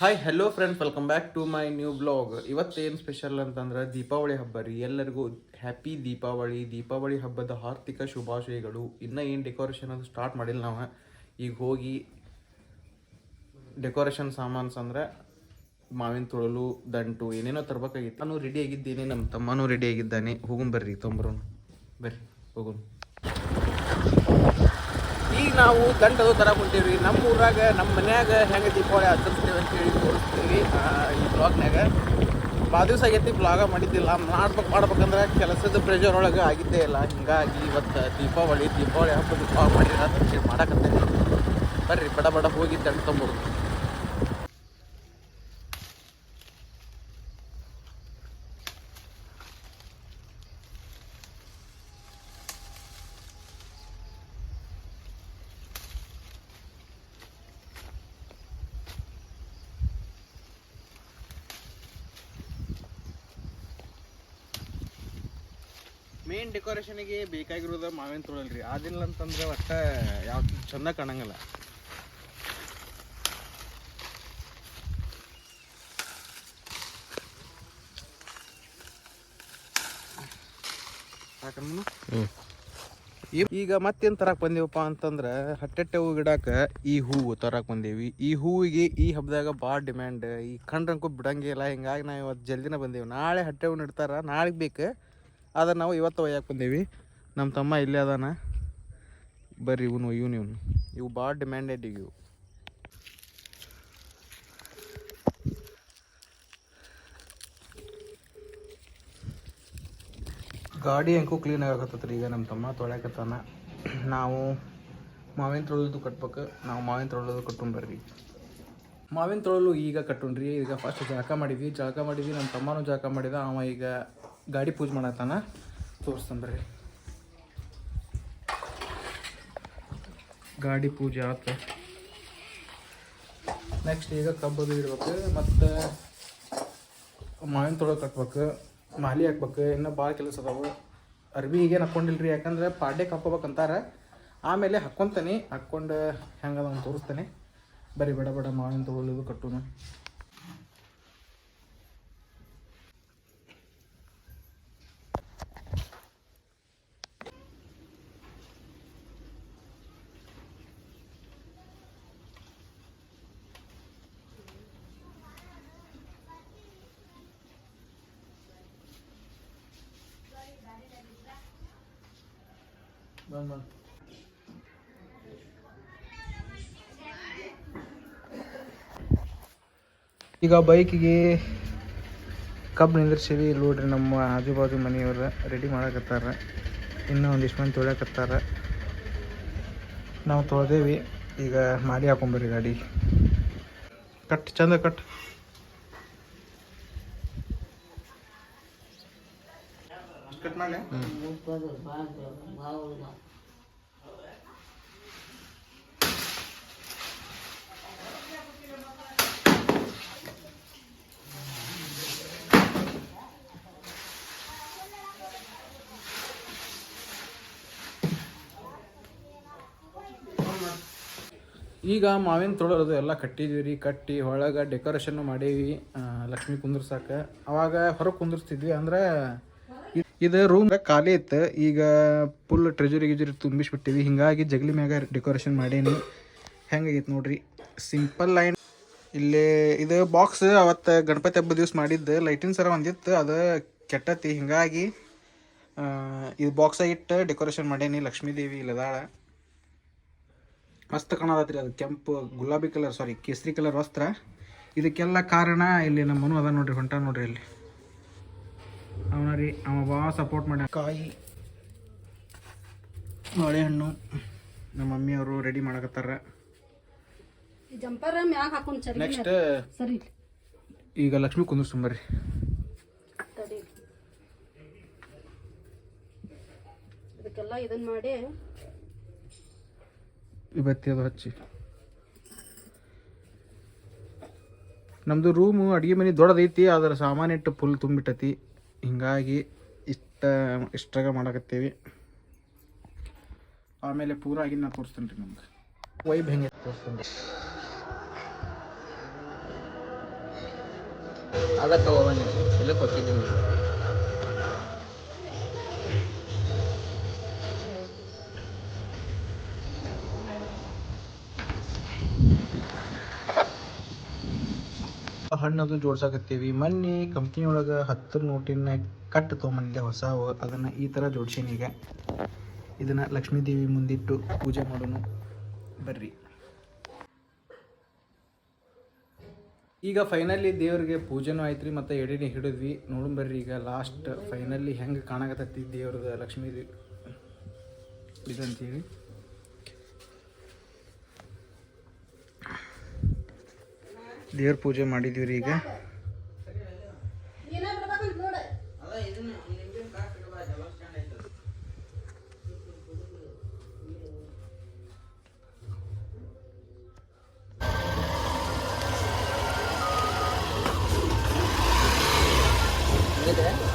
Hi hello friends welcome back to my new blog ಇವತ್ತೇನು special ಅಂತಂದ್ರೆ ದೀಪಾವಳಿ ಹಬ್ಬ ರೀ. ಎಲ್ಲರಿಗೂ ಹ್ಯಾಪಿ ದೀಪಾವಳಿ. ದೀಪಾವಳಿ ಹಬ್ಬದ ಆರ್ಥಿಕ ಶುಭಾಶಯಗಳು. ಇನ್ನೂ ಏನು ಡೆಕೋರೇಷನ್ ಅದು ಸ್ಟಾರ್ಟ್ ಮಾಡಿಲ್ಲ ನಾವು. ಈಗ ಹೋಗಿ ಡೆಕೋರೇಷನ್ ಸಾಮಾನ್ಸ್ ಅಂದ್ರೆ ಮಾವಿನ ತೊಳಲು, ದಂಟು, ಏನೇನೋ ತರಬೇಕಾಗಿತ್ತು. ನಾನು ರೆಡಿ ಆಗಿದ್ದೀನಿ ನಮ್ಮ ತಮ್ಮನೂ ರೆಡಿ ಆಗಿದ್ದಾನೆ. ಹೋಗೋಣ ಬರ್ರಿ ತೊಂಬರೋಣ ಬರ್ರಿ, ಹೋಗುನ್. ಈಗ ನಾವು ದಂಟದು ಥರ ಹೊಂಟೀವಿ. ನಮ್ಮ ಊರಾಗ, ನಮ್ಮ ಮನ್ಯಾಗ ಹೆಂಗೆ ದೀಪಾವಳಿ ಆಚರಿಸ್ತೇವೆ ಅಂತ ಹೇಳಿ ತೋರಿಸ್ತೀವಿ ಈ ಬ್ಲಾಗ್ನಾಗ ಭಾಳ ದಿವಸ ಆಗೈತಿ ಬ್ಲಾಗ ಮಾಡಿದ್ದಿಲ್ಲ. ಮಾಡ್ಬೇಕು, ಮಾಡ್ಬೇಕಂದ್ರೆ ಕೆಲಸದ ಪ್ರೆಷರ್ ಒಳಗೆ ಆಗಿದ್ದೇ ಇಲ್ಲ. ಹಿಂಗಾಗಿ ಇವತ್ತು ದೀಪಾವಳಿ ದೀಪಾವಳಿ ಹಬ್ಬ ದೀಪಾವಳಿ ಹೇಳಿ ಮಾಡಕತ್ತೇನೆ. ಬರ್ರಿ, ಬಡ ಬಡ ಹೋಗಿ ದಂಟು ತೊಂಬರು ಮೇನ್ ಡೆಕೋರೇಷನ್ಗೆ ಬೇಕಾಗಿರೋದು ಮಾವಿನ ತೊಳಲ್ರಿ ಅದಿಲ್ಲ ಅಂತಂದ್ರೆ ಒಟ್ಟ ಯಾವ ಚಂದ ಕಾಣಂಗಿಲ್ಲ. ಈಗ ಮತ್ತೇನ್ ತರಕ್ ಬಂದೇವಪ್ಪ ಅಂತಂದ್ರೆ ಹಟ್ಟೆಟ್ಟೆ ಹೂ ಗಿಡಕ್ಕ ಈ ಹೂವು ತರಕ್ ಬಂದೇವಿ. ಈ ಹೂವಿಗೆ ಈ ಹಬ್ಬದಾಗ ಭಾಳ ಡಿಮ್ಯಾಂಡ್. ಈ ಕಂಡ್ರಂಕು ಬಿಡಂಗಿಲ್ಲ ಹಿಂಗಾಗಿ ನಾವು ಇವತ್ತು ಜಲ್ದಿನ ಬಂದೇವಿ. ನಾಳೆ ಹಟ್ಟೆ ಹೂ ಇಡ್ತಾರ ನಾಳೆಗೆ ಬೇಕು. ಆದ್ರೆ ನಾವು ಇವತ್ತು ಒಯ್ಯಕ್ಕೆ ಬಂದೀವಿ. ನಮ್ಮ ತಮ್ಮ ಇಲ್ಲೇ ಅದಾನ. ಬರ್ರಿ ಇವನು ಇವನು ಇವನು. ಇವು ಭಾಳ ಡಿಮ್ಯಾಂಡೆಡ್ ಈಗ ಇವು. ಗಾಡಿ ಹೆಂಗೂ ಕ್ಲೀನ್ ಆಗಕತ್ತತ್ರಿ ಈಗ ನಮ್ಮ ತಮ್ಮ ತೊಳ್ಯಾಕತ್ತಾನ. ನಾವು ಮಾವಿನ ತೊಳೆದು ಕಟ್ಬೇಕು, ನಾವು ಮಾವಿನ ತೊಳೆದು ಕಟ್ಟೊಂಡು ಬರ್ರಿ. ಮಾವಿನ ತೊಳಲು ಈಗ ಕಟ್ಟೊಂಡ್ರಿ ಈಗ ಫಸ್ಟ್ ಜಳಕ ಮಾಡಿದ್ವಿ. ಜಳಕ ಮಾಡಿದ್ವಿ ನಮ್ಮ ತಮ್ಮನೂ ಜಳಕ ಮಾಡಿದ, ಅವ ಈಗ ಗಾಡಿ ಪೂಜೆ ಮಾಡತ್ತಾನ ತೋರಿಸ್ತಾನೆ ಬರ್ರಿ. ಗಾಡಿ ಪೂಜೆ ಆತ. ನೆಕ್ಸ್ಟ್ ಈಗ ಕಬ್ಬದು ಇಡ್ಬೇಕು, ಮತ್ತು ಮಾವಿನ ತೊಳೆ ಕಟ್ಬೇಕು, ಮಾಲಿ ಹಾಕ್ಬೇಕು, ಇನ್ನೂ ಭಾಳ ಕೆಲಸ ಅದಾವು. ಅರ್ಬಿ ಈಗೇನು ಹಾಕ್ಕೊಂಡಿಲ್ರಿ ಯಾಕಂದ್ರೆ ಪಾಡ್ಯಕ್ಕೆ ಹಾಕ್ಕೋಬೇಕಂತಾರ ಆಮೇಲೆ ಹಾಕ್ಕೊತಾನೆ ಹಾಕ್ಕೊಂಡು ಹೆಂಗದ ತೋರಿಸ್ತಾನೆ. ಬರೀ ಬೇಡ ಬೇಡ, ಮಾವಿನ ತೊಗೊಳ್ಳೋದು ಕಟ್ಟುನು. ಈಗ ಬೈಕಿಗೆ ಕಬ್ಬು ನಿಂದಿರ್ಸೀವಿ. ನೋಡ್ರಿ ನಮ್ಮ ಆಜು ಬಾಜು ಮನೆಯವ್ರ ರೆಡಿ ಮಾಡಕತ್ತಾರ. ಇನ್ನೂ ಒಂದಿಷ್ಟು ಮಂದಿ ತೊಳ್ಯಾಕತ್ತಾರ. ನಾವು ತೊಳೆದೇವಿ. ಈಗ ಮಾಲಿ ಹಾಕೊಂಬರ್ರಿ ಗಾಡಿ. ಕಟ್, ಚಂದ ಕಟ್. ಕಟ್ ಮಾಡಿ ಈಗ ಮಾವಿನ ತೊಳೋದು ಎಲ್ಲ ಕಟ್ಟಿದ್ವಿ ರೀ. ಕಟ್ಟಿ ಒಳಗೆ ಡೆಕೋರೇಷನ್ನು ಮಾಡೀವಿ. ಲಕ್ಷ್ಮಿ ಕುಂದ್ರಸಾಕ. ಅವಾಗ ಹೊರಗೆ ಕುಂದಿರ್ಸ್ತಿದ್ವಿ ಅಂದ್ರೆ ಇದು ರೂಮ್ ಖಾಲಿ ಇತ್ತು. ಈಗ ಫುಲ್ ಟ್ರೆಜರಿ ಗಿಜರಿ ತುಂಬಿಸ್ಬಿಟ್ಟಿವಿ. ಹಿಂಗಾಗಿ ಜಗಲಿ ಮ್ಯಾಗ ಡೆಕೋರೇಷನ್ ಮಾಡೀನಿ. ಹೆಂಗಾಗೈತೆ ನೋಡ್ರಿ. ಸಿಂಪಲ್ ಲೈನ್ ಇಲ್ಲಿ ಇದು ಬಾಕ್ಸ್ ಅವತ್ತು ಗಣಪತಿ ಹಬ್ಬದ ದಿವ್ಸ ಮಾಡಿದ್ದು. ಲೈಟಿನ ಸರ ಒಂದಿತ್ತು. ಅದು ಕೆಟ್ಟತಿ. ಹಿಂಗಾಗಿ ಇದು ಬಾಕ್ಸ್ ಇಟ್ಟು ಡೆಕೋರೇಷನ್ ಮಾಡೇನಿ. ಲಕ್ಷ್ಮೀ ದೇವಿ ಇಲ್ಲದಾಳ ಮಸ್ತ್ ಕಾಣದತ್ರಿ ಅದು ಕೆಂಪು, ಗುಲಾಬಿ ಕಲರ್ ಸಾರಿ ಕೇಸರಿ ಕಲರ್ ವಸ್ತ್ರ. ಇದಕ್ಕೆಲ್ಲ ಕಾರಣ ಇಲ್ಲಿ ನಮ್ಮನು ಅದ ನೋಡ್ರಿ, ಹೊಂಟ ನೋಡ್ರಿ ಇಲ್ಲಿ ಅವನ ರೀ ಅವ ಭಾಳ ಸಪೋರ್ಟ್ ಮಾಡ್ಯ ಕಾಯಿ ಬಾಳೆಹಣ್ಣು ನಮ್ಮ ಮಮ್ಮಿಯವರು ರೆಡಿ ಮಾಡಕತ್ತಾರ. ಈ ಜಂಪರ್ ಮ್ಯಾಗ ಹಾಕೊಂಡ್ ಸರಿ ನೆಕ್ಸ್ಟ್ ಸರಿ. ಈಗ ಲಕ್ಷ್ಮಿ ಕುಂದಿರ್ಸ್ಕೊಂಬರ್ರಿ ತಡಿ. ಇದಕ್ಕೆಲ್ಲ ಇದನ್ನ ಮಾಡಿ. ಇವತ್ತಿ ಅದು ಹಚ್ಚಿ. ನಮ್ಮದು ರೂಮು ಅಡುಗೆ ಮನೆ ದೊಡ್ಡದೈತಿ ಅದರ ಸಾಮಾನು ಇಟ್ಟು ಫುಲ್ ತುಂಬಿಟ್ಟತಿ. ಹಿಂಗಾಗಿ ಇಷ್ಟ, ಇಷ್ಟಾಗ ಮಾಡಕತ್ತೀವಿ. ಆಮೇಲೆ ಪೂರ ಆಗಿ ನಾ ತೋರಿಸ್ತೇನೆ ರೀ ನಮ್ಗೆ. ವೈಬ್ ಹೆಂಗೆ ತೋರಿಸ್ತೇನೆ ಅದಕ್ಕೆ ಹೋಗಿ ಎಲ್ಲ ಹೋಗಿದ್ದೀನಿ ಹಣ್ಣದು ಜೋಡ್ಸಾಕತ್ತೀವಿ. ಮೊನ್ನೆ ಕಂಪ್ನಿಯೊಳಗೆ ಹತ್ತು ನೋಟಿನ ಕಟ್ ತೊಗೊಂಬಂದಿದ್ದೆ ಹೊಸ ಅದನ್ನು ಈ ಥರ ಜೋಡ್ಸೀನಿ ಈಗ. ಇದನ್ನು ಲಕ್ಷ್ಮೀ ದೇವಿ ಮುಂದಿಟ್ಟು ಪೂಜೆ ಮಾಡೋಣ ಬರ್ರಿ. ಈಗ ಫೈನಲಿ ದೇವ್ರಿಗೆ ಪೂಜೆನೂ ಆಯ್ತು ರೀ ಮತ್ತು ಎಡೆನೆ ಹಿಡಿದ್ವಿ. ನೋಡೋಣ ಬರ್ರಿ, ಈಗ ಲಾಸ್ಟ್ ಫೈನಲಿ ಹೆಂಗೆ ಕಾಣಕತ್ತೈತಿ ದೇವ್ರದ್ದು ಲಕ್ಷ್ಮೀ ದೇವಿ ಇದಂತೇಳಿ. ದೇವ್ರ ಪೂಜೆ ಮಾಡಿದ್ವಿ ರೀ ಈಗ.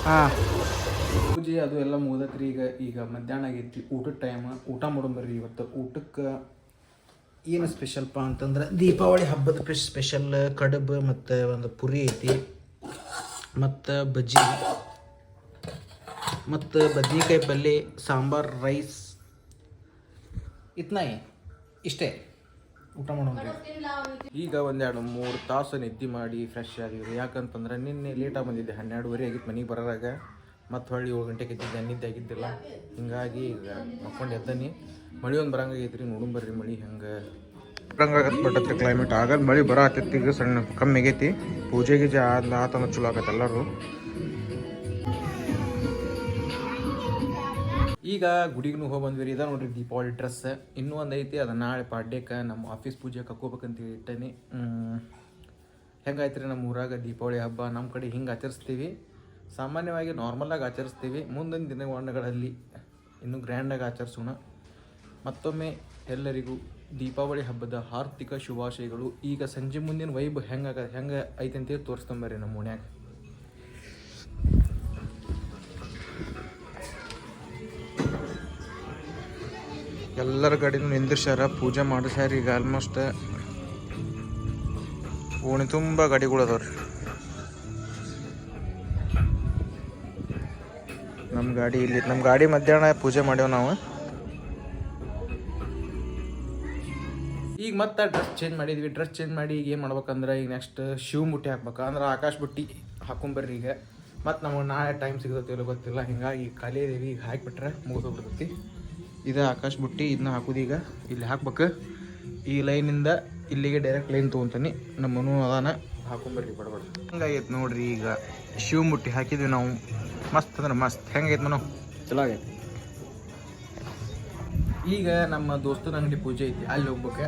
ಹಾಂ. ಪೂಜೆ ಅದು ಎಲ್ಲ ಮುಗಿದತ್ರಿ ಈಗ ಈಗ ಮಧ್ಯಾಹ್ನ ಆಗೈತಿ ಊಟದ ಟೈಮ್ ಊಟ ಮಾಡೋಣ ಬರ್ರಿ ಇವತ್ತು. ಊಟಕ್ಕೆ ಏನು ಸ್ಪೆಷಲ್ಪ ಅಂತಂದ್ರೆ ದೀಪಾವಳಿ ಹಬ್ಬದ ಸ್ಪೆಷಲ್ ಕಡುಬು ಮತ್ತು ಒಂದು ಪುರಿ ಐತಿ, ಮತ್ತು ಬಜ್ಜಿ, ಮತ್ತು ಬದ್ನಿಕಾಯಿ ಪಲ್ಯ ಸಾಂಬಾರ್ ರೈಸ್ ಇತ್ನಾಯಿ, ಇಷ್ಟೇ. ಊಟ ಮಾಡೋಣ. ಈಗ ಒಂದೆರಡು ಮೂರು ತಾಸು ನಿದ್ದೆ ಮಾಡಿ ಫ್ರೆಶ್ ಆಗಿರಿ. ಯಾಕಂತಂದ್ರೆ ನಿನ್ನೆ ಲೇಟಾಗಿ ಬಂದಿದ್ದೆ, ಹನ್ನೆರಡುವರೆ ಆಗಿತ್ತು ಮನೆಗೆ ಬರೋರಾಗ. ಮತ್ತು ಹೊಳ್ಳಿ ಏಳು ಗಂಟೆಗೆ ಎದ್ದಿದ್ದೆ ನಿದ್ದೆ ಆಗಿದ್ದಿಲ್ಲ. ಹಿಂಗಾಗಿ ಈಗ ಮಕ್ಕೊಂಡು ಎದ್ದನಿ. ಮಳೆ ಒಂದು ಬರಂಗಾಗೈತೆ ರೀ ನೋಡು ಬರ್ರಿ ಮಳೆ ಹೆಂಗೆ. ಬರಂಗ ಬಟ್ಟತ್ರಿ ಕ್ಲೈಮೇಟ್ ಆಗಲ್ಲ ಮಳೆ ಬರ ಆತೈತಿ ಈಗ ಸಣ್ಣ ಕಮ್ಮಿ ಆಗೈತಿ. ಪೂಜೆ ಗೀಜೆ ಆದ ಆತನ ಚಲೋ ಆಗತ್ತೆ ಎಲ್ಲರೂ. ಈಗ ಗುಡಿಗೂ ಹೋಗಿ ಬಂದ್ವಿ ಇದ ನೋಡ್ರಿ ದೀಪಾವಳಿ ಡ್ರೆಸ್ ಇನ್ನೂ ಒಂದು ಐತಿ ಅದು ನಾಳೆ ಪಾಡ್ಯಕ್ಕೆ ನಮ್ಮ ಆಫೀಸ್ ಪೂಜೆಗೆ ಹಾಕೋಬೇಕಂತ ಇಟ್ಟೇನಿ. ಹೆಂಗಾಯ್ತು ರೀ ನಮ್ಮ ಊರಾಗ ದೀಪಾವಳಿ ಹಬ್ಬ? ನಮ್ಮ ಕಡೆ ಹಿಂಗೆ ಆಚರಿಸ್ತೀವಿ. ಸಾಮಾನ್ಯವಾಗಿ ನಾರ್ಮಲಾಗಿ ಆಚರಿಸ್ತೀವಿ. ಮುಂದಿನ ದಿನಮಾನಗಳಲ್ಲಿ ಇನ್ನೂ ಗ್ರ್ಯಾಂಡಾಗಿ ಆಚರಿಸೋಣ. ಮತ್ತೊಮ್ಮೆ ಎಲ್ಲರಿಗೂ ದೀಪಾವಳಿ ಹಬ್ಬದ ಆರ್ಥಿಕ ಶುಭಾಶಯಗಳು. ಈಗ ಸಂಜೆ ಮುಂದಿನ ವೈಬ್ ಹೆಂಗಾಗ ಹೆಂಗೆ ಐತೆ ಅಂತೇಳಿ ತೋರಿಸ್ತಂಬರ್ರಿ ನಮ್ಮ ಓಣ್ಯಾಗ ಎಲ್ಲರ ಗಾಡಿನೂ ನಿಂದಿರ್ಸ್ಯಾರ, ಪೂಜೆ ಮಾಡಿಸ್ಯಾರ. ಈಗ ಆಲ್ಮೋಸ್ಟ್ ಓಣಿ ತುಂಬ ಗಾಡಿಗಳು ಅದಾವ್ರಿ. ನಮ್ಮ ಗಾಡಿ ಇಲ್ಲಿ ನಮ್ಮ ಗಾಡಿ ಮಧ್ಯಾಹ್ನ ಪೂಜೆ ಮಾಡ್ಯಾವ ನಾವು. ಈಗ ಮತ್ತೆ ಡ್ರೆಸ್ ಚೇಂಜ್ ಮಾಡಿದ್ವಿ. ಡ್ರೆಸ್ ಚೇಂಜ್ ಮಾಡಿ ಈಗ ಏನು ಮಾಡ್ಬೇಕಂದ್ರೆ ಈಗ ನೆಕ್ಸ್ಟ್ ಶಿವ ಮುಟ್ಟಿ ಹಾಕ್ಬೇಕು. ಅಂದ್ರೆ ಆಕಾಶ ಬುಟ್ಟಿ ಹಾಕೊಂಬರ್ರಿ ಈಗ. ಮತ್ತು ನಮಗೆ ನಾಳೆ ಟೈಮ್ ಸಿಗತ್ತೋ ಗೊತ್ತಿಲ್ಲ. ಹಿಂಗಾಗಿ ಕಲಿಯದೇವಿ ಈಗ ಹಾಕಿಬಿಟ್ರೆ ಮುಗಿದೋಗ್ಬಿಡ್ತೈತಿ ಇದು ಆಕಾಶ ಬುಟ್ಟಿ ಇದನ್ನ ಹಾಕೋದು ಈಗ. ಇಲ್ಲಿ ಹಾಕ್ಬೇಕು. ಈ ಲೈನಿಂದ ಇಲ್ಲಿಗೆ ಡೈರೆಕ್ಟ್ ಲೈನ್ ತೊಗೊತೀನಿ. ನಮ್ಮನು ಅದಾನ. ಹಾಕೊಂಬರ್ರಿ ಬಡಬಡ ಹಂಗಾಗೈತೆ ನೋಡ್ರಿ ಈಗ ಶಿವ ಮುಟ್ಟಿ ಹಾಕಿದ್ವಿ ನಾವು. ಮಸ್ತ್ ಅಂದ್ರೆ ಮಸ್ತ್. ಹೆಂಗೈತೆ ಮನು? ಚಲೋ ಆಗೈತಿ. ಈಗ ನಮ್ಮ ದೋಸ್ತನ ಅಂಗಡಿ ಪೂಜೆ ಐತಿ. ಅಲ್ಲಿ ಹೋಗ್ಬೇಕ.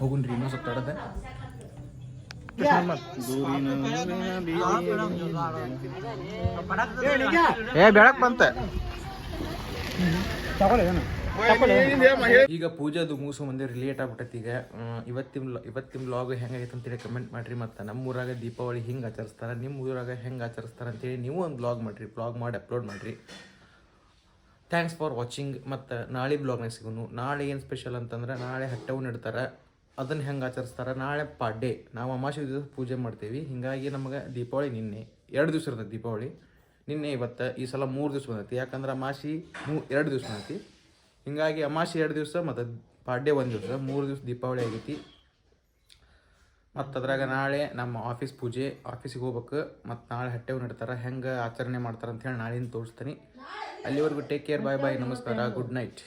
ಹೋಗುನ್ರಿ ಇನ್ನೂ ಸ್ವಲ್ಪ ತಡದೆ. ಏ ಬೆಳಕ್ ಬಂತ. ಈಗ ಪೂಜಾದು ಮೂಸು ಮುಂದೆ ರಿಲೇಟ್ ಆಗ್ಬಿಟ್ಟೈತಿ ಈಗ. ಇವತ್ತಿನ ಇವತ್ತಿನ ಬ್ಲಾಗ್ ಹೆಂಗೈತೆ ಅಂತೇಳಿ ಕಮೆಂಟ್ ಮಾಡ್ರಿ ಮತ್ತು. ನಮ್ಮ ಊರಾಗ ದೀಪಾವಳಿ ಹಿಂಗೆ ಆಚರಿಸ್ತಾರೆ ನಿಮ್ಮ ಊರಾಗ ಹೆಂಗೆ ಆಚರಿಸ್ತಾರೆ ಅಂತೇಳಿ ನೀವು ಒಂದು ಬ್ಲಾಗ್ ಮಾಡಿರಿ ಬ್ಲಾಗ್ ಮಾಡಿ ಅಪ್ಲೋಡ್ ಮಾಡಿರಿ. ಥ್ಯಾಂಕ್ಸ್ ಫಾರ್ ವಾಚಿಂಗ್ ಮತ್ತು ನಾಳೆ ಬ್ಲಾಗ್ನಾಗ ಸಿಗೋನು. ನಾಳೆ ಏನು ಸ್ಪೆಷಲ್ ಅಂತಂದ್ರೆ ನಾಳೆ ಹಟ್ಟವನ್ನು ಇಡ್ತಾರೆ, ಅದನ್ನು ಹೆಂಗೆ ಆಚರಿಸ್ತಾರೆ, ನಾಳೆ ಪಾಡ್ಡೆ ನಾವು ಅಮಾಶಿ ದಿವಸ ಪೂಜೆ ಮಾಡ್ತೀವಿ. ಹಿಂಗಾಗಿ ನಮಗೆ ದೀಪಾವಳಿ ನಿನ್ನೆ, ಎರಡು ದಿವಸ ಇರ್ತದೆ ದೀಪಾವಳಿ. ನಿನ್ನೆ ಇವತ್ತು ಈ ಸಲ ಮೂರು ದಿವಸ ಬಂದೈತಿ. ಯಾಕಂದ್ರೆ ಅಮಾಸಿ ಮೂ ಎರಡು ದಿವಸ ಬಂದೈತಿ. ಹಿಂಗಾಗಿ ಅಮಾಸಿ ಎರಡು ದಿವಸ ಮತ್ತು ಪಾಡ್ಡೆ ಒಂದು ದಿವಸ, ಮೂರು ದಿವಸ ದೀಪಾವಳಿ ಆಗೈತಿ. ಮತ್ತು ಅದ್ರಾಗ ನಾಳೆ ನಮ್ಮ ಆಫೀಸ್ ಪೂಜೆ, ಆಫೀಸಿಗೆ ಹೋಗ್ಬೇಕು. ಮತ್ತು ನಾಳೆ ಹಟ್ಟೆವು ನಡ್ತಾರೆ ಹೆಂಗೆ ಆಚರಣೆ ಮಾಡ್ತಾರೆ ಅಂತ ಹೇಳಿ ನಾಳೆಯಿಂದ ತೋರಿಸ್ತೀನಿ. ಅಲ್ಲಿವರೆಗೂ ಟೇಕ್ ಕೇರ್ ಬಾಯ್ ಬಾಯ್ ನಮಸ್ಕಾರ ಗುಡ್ ನೈಟ್